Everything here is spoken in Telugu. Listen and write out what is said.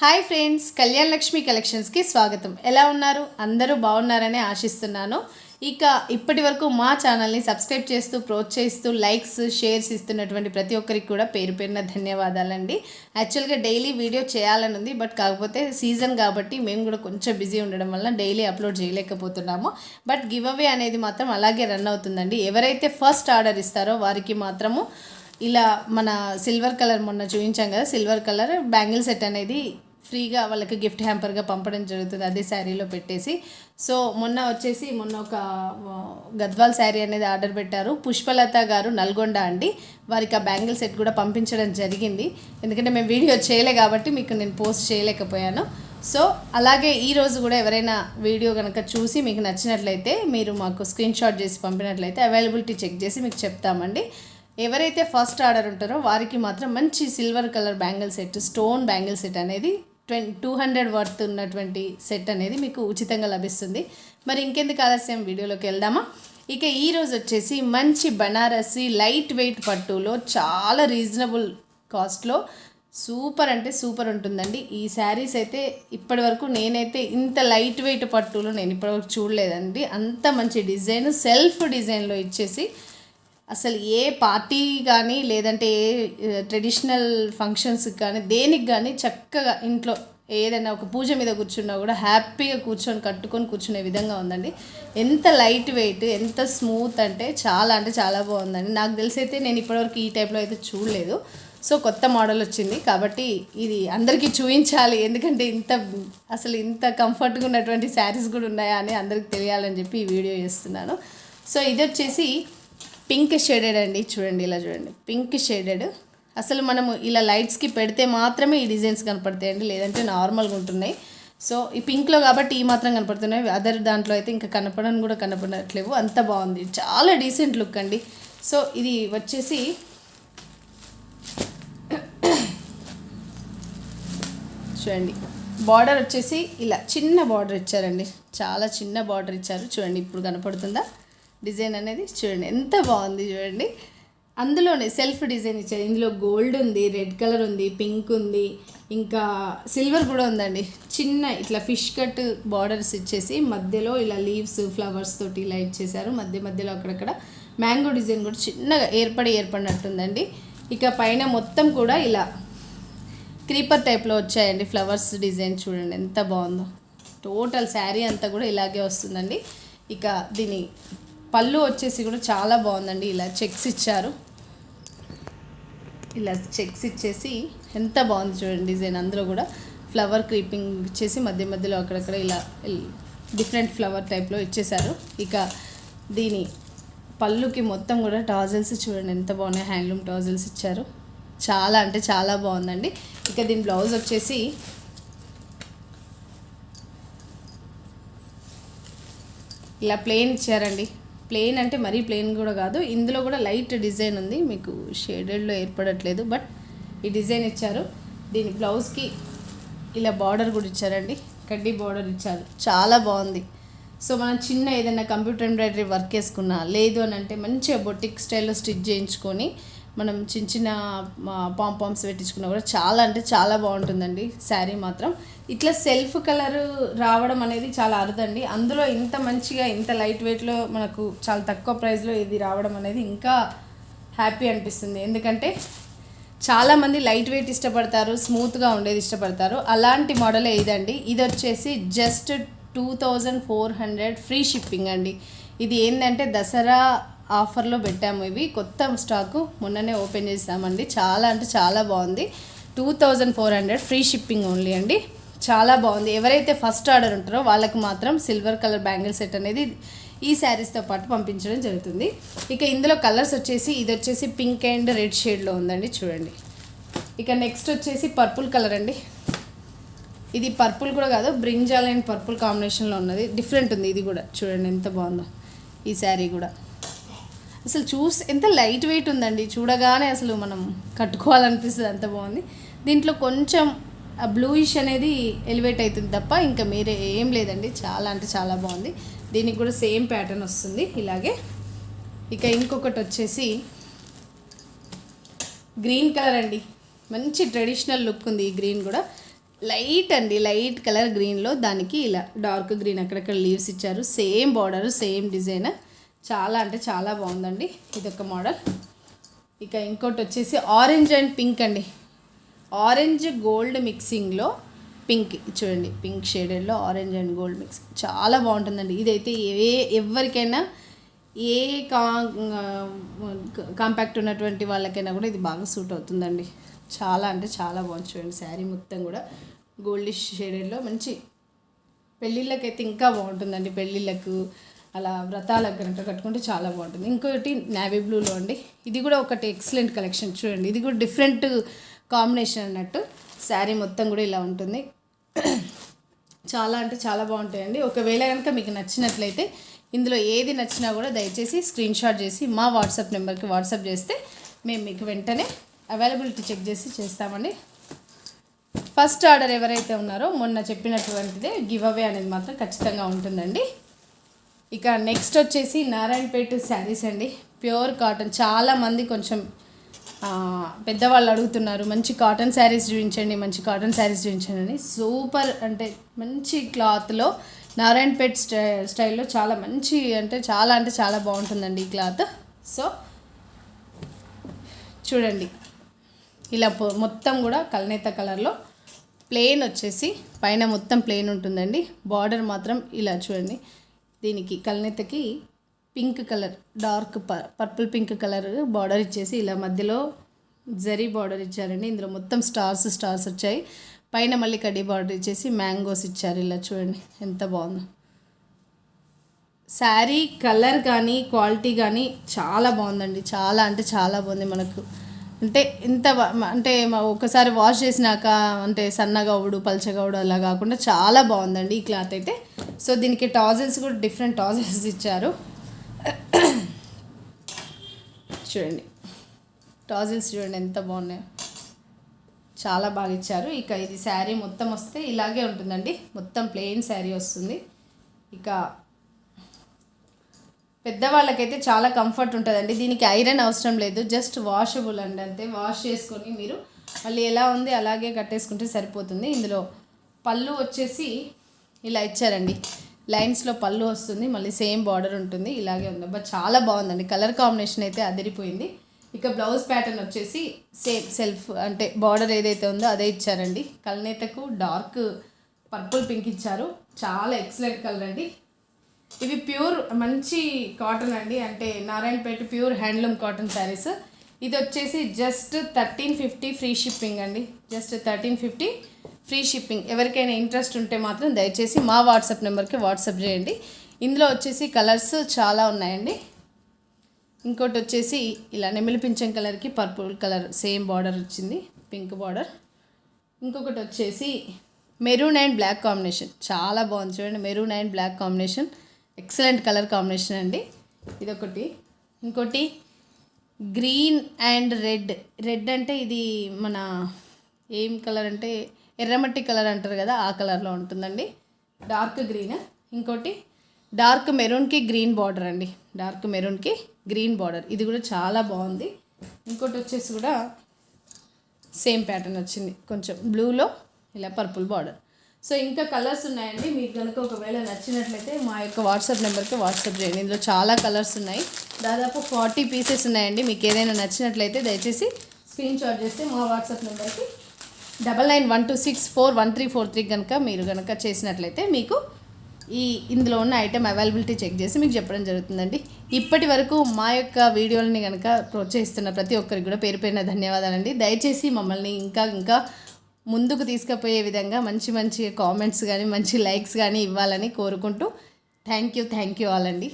హాయ్ ఫ్రెండ్స్ కళ్యాణ్ లక్ష్మి కలెక్షన్స్కి స్వాగతం. ఎలా ఉన్నారు? అందరూ బాగున్నారని ఆశిస్తున్నాను. ఇక ఇప్పటి వరకు మా ఛానల్ని సబ్స్క్రైబ్ చేస్తూ ప్రోత్సహిస్తూ లైక్స్ షేర్స్ ఇస్తున్నటువంటి ప్రతి ఒక్కరికి కూడా పేరు పేరున ధన్యవాదాలండి. యాక్చువల్గా డైలీ వీడియో చేయాలని ఉంది బట్ కాకపోతే సీజన్ కాబట్టి మేము కూడా కొంచెం బిజీ ఉండడం వల్ల డైలీ అప్లోడ్ చేయలేకపోతున్నాము. బట్ గివ్ అవే అనేది మాత్రం అలాగే రన్ అవుతుందండి. ఎవరైతే ఫస్ట్ ఆర్డర్ ఇస్తారో వారికి మాత్రము ఇలా మన సిల్వర్ కలర్ మొన్న చూపించాం కదా సిల్వర్ కలర్ బ్యాంగిల్ సెట్ అనేది ఫ్రీగా వాళ్ళకి గిఫ్ట్ హ్యాంపర్గా పంపడం జరుగుతుంది అదే శారీలో పెట్టేసి. సో మొన్న వచ్చేసి మొన్న ఒక గద్వాల్ శారీ అనేది ఆర్డర్ పెట్టారు. పుష్పలత గారు నల్గొండ అండి. వారికి ఆ బ్యాంగిల్ సెట్ కూడా పంపించడం జరిగింది. ఎందుకంటే మేము వీడియో చేయలే కాబట్టి మీకు నేను పోస్ట్ చేయలేకపోయాను. సో అలాగే ఈరోజు కూడా ఎవరైనా వీడియో కనుక చూసి మీకు నచ్చినట్లయితే మీరు మాకు స్క్రీన్ షాట్ చేసి పంపినట్లయితే అవైలబిలిటీ చెక్ చేసి మీకు చెప్తామండి. ఎవరైతే ఫస్ట్ ఆర్డర్ ఉంటారో వారికి మాత్రం మంచి silver colour bangle set stone bangle set అనేది ట్వం టూ హండ్రెడ్ వర్త్ ఉన్నటువంటి సెట్ అనేది మీకు ఉచితంగా లభిస్తుంది. మరి ఇంకెందుకు ఆలస్యం? వీడియోలోకి వెళ్దామా? ఇక ఈరోజు వచ్చేసి మంచి బనారసి లైట్ వెయిట్ పట్టులో చాలా రీజనబుల్ కాస్ట్లో సూపర్ అంటే సూపర్ ఉంటుందండి. ఈ శారీస్ అయితే ఇప్పటి వరకు నేనైతే ఇంత లైట్ వెయిట్ పట్టులో నేను ఇప్పటివరకు చూడలేదండి. అంత మంచి డిజైన్ సెల్ఫ్ డిజైన్లో ఇచ్చేసి అసలు ఏ పార్టీ కానీ లేదంటే ఏ ట్రెడిషనల్ ఫంక్షన్స్కి కానీ దేనికి కానీ చక్కగా ఇంట్లో ఏదైనా ఒక పూజ మీద కూర్చున్నా కూడా హ్యాపీగా కూర్చొని కట్టుకొని కూర్చునే విధంగా ఉందండి. ఎంత లైట్ వెయిట్ ఎంత స్మూత్ అంటే చాలా అంటే చాలా బాగుందండి. నాకు తెలిసి అయితే నేను ఇప్పటివరకు ఈ టైప్లో అయితే చూడలేదు. సో కొత్త మోడల్ వచ్చింది కాబట్టి ఇది అందరికీ చూపించాలి. ఎందుకంటే ఇంత అసలు ఇంత కంఫర్ట్గా ఉన్నటువంటి శారీస్ కూడా ఉన్నాయా అని అందరికి తెలియాలని చెప్పి ఈ వీడియో చేస్తున్నాను. సో ఇది వచ్చేసి పింక్ షేడెడ్ అండి. చూడండి ఇలా చూడండి. Pink shaded. అసలు మనము ఇలా లైట్స్కి పెడితే మాత్రమే ఈ డిజైన్స్ కనపడతాయండి. లేదంటే నార్మల్గా ఉంటున్నాయి. సో ఈ పింక్లో కాబట్టి ఈ మాత్రం కనపడుతున్నాయి. అదర్ దాంట్లో అయితే ఇంకా కనపడని కూడా కనపడట్లేవు. అంత బాగుంది. చాలా డీసెంట్ లుక్ అండి. సో ఇది వచ్చేసి చూడండి. బార్డర్ వచ్చేసి ఇలా చిన్న బార్డర్ ఇచ్చారండి. చాలా చిన్న బార్డర్ ఇచ్చారు. చూడండి ఇప్పుడు కనపడుతుందా? డిజైన్ అనేది చూడండి ఎంత బాగుంది చూడండి. అందులోనే సెల్ఫ్ డిజైన్ ఇచ్చారు. ఇందులో గోల్డ్ ఉంది రెడ్ కలర్ ఉంది పింక్ ఉంది ఇంకా సిల్వర్ కూడా ఉందండి. చిన్న ఇట్లా ఫిష్ కట్ బార్డర్స్ ఇచ్చేసి మధ్యలో ఇలా లీవ్స్ ఫ్లవర్స్ తోటి ఇలా ఇచ్చేసారు. మధ్య మధ్యలో అక్కడక్కడ మ్యాంగో డిజైన్ కూడా చిన్నగా ఏర్పడి ఏర్పడినట్టుందండి. ఇక పైన మొత్తం కూడా ఇలా క్రీపర్ టైప్లో వచ్చాయండి ఫ్లవర్స్ డిజైన్ చూడండి ఎంత బాగుందో. టోటల్ శారీ అంతా కూడా ఇలాగే వస్తుందండి. ఇక దీని పళ్ళు వచ్చేసి కూడా చాలా బాగుందండి. ఇలా చెక్స్ ఇచ్చారు. ఇలా చెక్స్ ఇచ్చేసి ఎంత బాగుంది చూడండి డిజైన్ అందులో కూడా. ఫ్లవర్ క్రీపింగ్ ఇచ్చేసి మధ్య మధ్యలో అక్కడక్కడ ఇలా డిఫరెంట్ ఫ్లవర్ టైప్లో ఇచ్చేసారు. ఇక దీని పళ్ళుకి మొత్తం కూడా టాజల్స్ చూడండి ఎంత బాగున్నాయి. హ్యాండ్లూమ్ టాజల్స్ ఇచ్చారు. చాలా అంటే చాలా బాగుందండి. ఇక దీని బ్లౌజ్ వచ్చేసి ఇలా ప్లెయిన్ ఇచ్చారండి. ప్లెయిన్ అంటే మరీ ప్లెయిన్ కూడా కాదు. ఇందులో కూడా లైట్ డిజైన్ ఉంది. మీకు షేడెడ్లో ఏర్పడట్లేదు. బట్ ఈ డిజైన్ ఇచ్చారు. దీని బ్లౌజ్కి ఇలా బార్డర్ కూడా ఇచ్చారండి. కడ్డీ బార్డర్ ఇచ్చారు. చాలా బాగుంది. సో మనం చిన్న ఏదైనా కంప్యూటర్ ఎంబ్రాయిడరీ వర్క్ వేసుకున్నా లేదు అని అంటే మంచిగా బొటిక్ స్టైల్లో స్టిచ్ చేయించుకొని మనం చిన్న చిన్న పాంపామ్స్ పెట్టించుకున్నా కూడా చాలా అంటే చాలా బాగుంటుందండి. శారీ మాత్రం. ఇట్లా సెల్ఫ్ కలర్ రావడం అనేది చాలా అరుదండి. అందులో ఇంత మంచిగా ఇంత లైట్ వెయిట్లో మనకు చాలా తక్కువ ప్రైస్లో ఇది రావడం అనేది ఇంకా హ్యాపీ అనిపిస్తుంది. ఎందుకంటే చాలామంది లైట్ వెయిట్ ఇష్టపడతారు స్మూత్గా ఉండేది ఇష్టపడతారు. అలాంటి మోడలే ఇదండి. ఇది వచ్చేసి just two thousand four hundred free shipping అండి. ఇది ఏంటంటే దసరా ఆఫర్లో పెట్టాము ఇవి. కొత్త స్టాకు మొన్ననే ఓపెన్ చేసామండి. చాలా అంటే చాలా బాగుంది. Two thousand four hundred free shipping only అండి. చాలా బాగుంది. ఎవరైతే ఫస్ట్ ఆర్డర్ ఉంటారో వాళ్ళకి మాత్రం సిల్వర్ కలర్ బ్యాంగిల్ సెట్ అనేది ఈ శారీస్తో పాటు పంపించడం జరుగుతుంది. ఇక ఇందులో కలర్స్ వచ్చేసి ఇది వచ్చేసి పింక్ అండ్ రెడ్ షేడ్లో ఉందండి చూడండి. ఇక నెక్స్ట్ వచ్చేసి పర్పుల్ కలర్ అండి. ఇది పర్పుల్ కూడా కాదు బ్రింజాల్ అండ్ పర్పుల్ కాంబినేషన్లో ఉన్నది. డిఫరెంట్ ఉంది ఇది కూడా. చూడండి ఎంత బాగుందో ఈ శారీ కూడా. అసలు చూసి ఎంత లైట్ వెయిట్ ఉందండి. చూడగానే అసలు మనం కట్టుకోవాలనిపిస్తుంది. అంత బాగుంది. దీంట్లో కొంచెం ఆ బ్లూయిష్ అనేది ఎలివేట్ అవుతుంది తప్ప ఇంకా మీరే ఏం లేదండి. చాలా అంటే చాలా బాగుంది. దీనికి కూడా సేమ్ ప్యాటర్న్ వస్తుంది. ఇలాగే ఇక ఇంకొకటి వచ్చేసి గ్రీన్ కలర్ అండి. మంచి ట్రెడిషనల్ లుక్ ఉంది ఈ గ్రీన్ కూడా. లైట్ అండి. లైట్ కలర్ గ్రీన్లో దానికి ఇలా డార్క్ గ్రీన్ అక్కడక్కడ లీవ్స్ ఇచ్చారు. Same border same design. చాలా అంటే చాలా బాగుందండి ఇదొక మోడల్. ఇక ఇంకోటి వచ్చేసి ఆరెంజ్ అండ్ పింక్ అండి. ఆరెంజ్ గోల్డ్ మిక్సింగ్లో పింక్. చూడండి పింక్ షేడెడ్లో ఆరెంజ్ అండ్ గోల్డ్ మిక్స్ చాలా బాగుంటుందండి. ఇదైతే ఏ ఎవరికైనా ఏ కా కాంపాక్ట్ ఉన్నటువంటి వాళ్ళకైనా కూడా ఇది బాగా సూట్ అవుతుందండి. చాలా అంటే చాలా బాగుంది. చూడండి శారీ మొత్తం కూడా గోల్డిష్ షేడెడ్లో మంచి పెళ్ళిళ్ళకైతే ఇంకా బాగుంటుందండి. పెళ్ళిళ్ళకు అలా వ్రతాలకు గంట కట్టుకుంటే చాలా బాగుంటుంది. ఇంకొకటి నావీ బ్లూలో అండి. ఇది కూడా ఒకటి ఎక్సలెంట్ కలెక్షన్ చూడండి ఇది కూడా డిఫరెంట్ కాంబినేషన్ అన్నట్టు శారీ మొత్తం కూడా ఇలా ఉంటుంది. చాలా అంటే చాలా బాగుంటాయండి. ఒకవేళ కనుక మీకు నచ్చినట్లయితే ఇందులో ఏది నచ్చినా కూడా దయచేసి స్క్రీన్ షాట్ చేసి మా వాట్సాప్ నెంబర్కి వాట్సాప్ చేస్తే మేము మీకు వెంటనే అవైలబిలిటీ చెక్ చేసి చేస్తామండి. ఫస్ట్ ఆర్డర్ ఎవరైతే ఉన్నారో మొన్న చెప్పినటువంటిదే గివ్ అవే అనేది మాత్రం ఖచ్చితంగా ఉంటుందండి. ఇక నెక్స్ట్ వచ్చేసి నారాయణపేట శారీస్ అండి. ప్యూర్ కాటన్ చాలామంది కొంచెం పెద్దవాళ్ళు అడుగుతున్నారు మంచి కాటన్ శారీస్ చూపించండి మంచి కాటన్ శారీస్ చూపించండి అని. సూపర్ అంటే మంచి క్లాత్లో నారాయణపేట్ స్టై స్టైల్లో చాలా మంచి అంటే చాలా అంటే చాలా బాగుంటుందండి ఈ క్లాత్ సో చూడండి. ఇలా మొత్తం కూడా కల్నేత కలర్లో ప్లెయిన్ వచ్చేసి పైన మొత్తం ప్లెయిన్ ఉంటుందండి. బార్డర్ మాత్రం ఇలా చూడండి. దీనికి కల్నేతకి పింక్ కలర్ డార్క్ ప పర్పుల్ పింక్ కలర్ బార్డర్ ఇచ్చేసి ఇలా మధ్యలో జరీ బార్డర్ ఇచ్చారండి. ఇందులో మొత్తం స్టార్స్ స్టార్స్ వచ్చాయి. పైన మళ్ళీ కడ్డీ బార్డర్ ఇచ్చేసి మ్యాంగోస్ ఇచ్చారు. ఇలా చూడండి ఎంత బాగుందో. శారీ కలర్ కానీ క్వాలిటీ కానీ చాలా బాగుందండి. చాలా అంటే చాలా బాగుంది మనకు. అంటే ఇంత అంటే ఒకసారి వాష్ చేసినాక అంటే సన్నగా అవుడు పల్చగా అవుడు అలా కాకుండా చాలా బాగుందండి ఈ క్లాత్ అయితే. సో దీనికి టాజిల్స్ కూడా డిఫరెంట్ టాజిల్స్ ఇచ్చారు. చూడండి. టాజిల్స్ చూడండి ఎంత బాగున్నాయో. చాలా బాగా ఇచ్చారు. ఇక ఇది శారీ మొత్తం వస్తే ఇలాగే ఉంటుందండి. మొత్తం ప్లెయిన్ శారీ వస్తుంది. ఇక పెద్దవాళ్ళకైతే చాలా కంఫర్ట్ ఉంటుందండి. దీనికి ఐరన్ అవసరం లేదు. జస్ట్ వాషబుల్ అండి అంతే. వాష్ చేసుకొని మీరు మళ్ళీ ఎలా ఉంది అలాగే కట్టేసుకుంటే సరిపోతుంది. ఇందులో పళ్ళు వచ్చేసి ఇలా ఇచ్చారండి. లైన్స్లో పళ్ళు వస్తుంది మళ్ళీ సేమ్ బార్డర్ ఉంటుంది ఇలాగే ఉంది. బట్ చాలా బాగుందండి. కలర్ కాంబినేషన్ అయితే అదిరిపోయింది. ఇక బ్లౌజ్ ప్యాటర్న్ వచ్చేసి సేమ్ సెల్ఫ్ అంటే బార్డర్ ఏదైతే ఉందో అదే ఇచ్చారండి. కల్నేతకు డార్క్ పర్పుల్ పింక్ ఇచ్చారు. చాలా ఎక్సలెంట్ కలర్ అండి. ఇవి ప్యూర్ మంచి కాటన్ అండి. అంటే Narayanpet pure handloom cotton sarees. ఇది వచ్చేసి just thirteen fifty free shipping అండి. Just thirteen fifty. Free shipping. ఎవరికైనా ఇంట్రెస్ట్ ఉంటే మాత్రం దయచేసి మా వాట్సాప్ నెంబర్కి వాట్సాప్ చేయండి. ఇందులో వచ్చేసి కలర్స్ చాలా ఉన్నాయండి. ఇంకోటి వచ్చేసి ఇలా నెమిలిపించం కలర్కి పర్పుల్ కలర్ సేమ్ బార్డర్ వచ్చింది పింక్ బార్డర్. ఇంకొకటి వచ్చేసి మెరూన్ అండ్ బ్లాక్ కాంబినేషన్. చాలా బాగుంది చూడండి maroon and black combination. Excellent colour combination అండి. ఇదొకటి. ఇంకోటి గ్రీన్ అండ్ రెడ్. రెడ్ అంటే ఇది మన ఏం కలర్ అంటే ఎర్రమట్టి కలర్ అంటారు కదా ఆ కలర్లో ఉంటుందండి. Dark green. ఇంకోటి డార్క్ మెరూన్కి గ్రీన్ బార్డర్ అండి. డార్క్ మెరూన్కి గ్రీన్ బార్డర్. ఇది కూడా చాలా బాగుంది. ఇంకోటి వచ్చేసి కూడా సేమ్ ప్యాటర్న్ వచ్చింది. కొంచెం బ్లూలో ఇలా పర్పుల్ బార్డర్. సో ఇంకా కలర్స్ ఉన్నాయండి. మీకు కనుక ఒకవేళ నచ్చినట్లయితే మా యొక్క వాట్సాప్ నెంబర్కి వాట్సాప్ చేయండి. ఇందులో చాలా కలర్స్ ఉన్నాయి. దాదాపు ఫార్టీ పీసెస్ ఉన్నాయండి. మీకు ఏదైనా నచ్చినట్లయితే దయచేసి స్క్రీన్ షాట్ చేస్తే మా వాట్సాప్ నెంబర్కి double nine one two six four one three four three కనుక మీరు కనుక చేసినట్లయితే మీకు ఈ ఇందులో ఉన్న ఐటెం అవైలబిలిటీ చెక్ చేసి మీకు చెప్పడం జరుగుతుందండి. ఇప్పటి వరకు మా యొక్క వీడియోలని కనుక ప్రోత్సహిస్తున్న ప్రతి ఒక్కరికి కూడా పేరు పేరున ధన్యవాదాలండి. దయచేసి మమ్మల్ని ఇంకా ఇంకా ముందుకు తీసుకుపోయే విధంగా మంచి మంచి కామెంట్స్ కానీ మంచి లైక్స్ కానీ ఇవ్వాలని కోరుకుంటూ thank you thank you all అండి.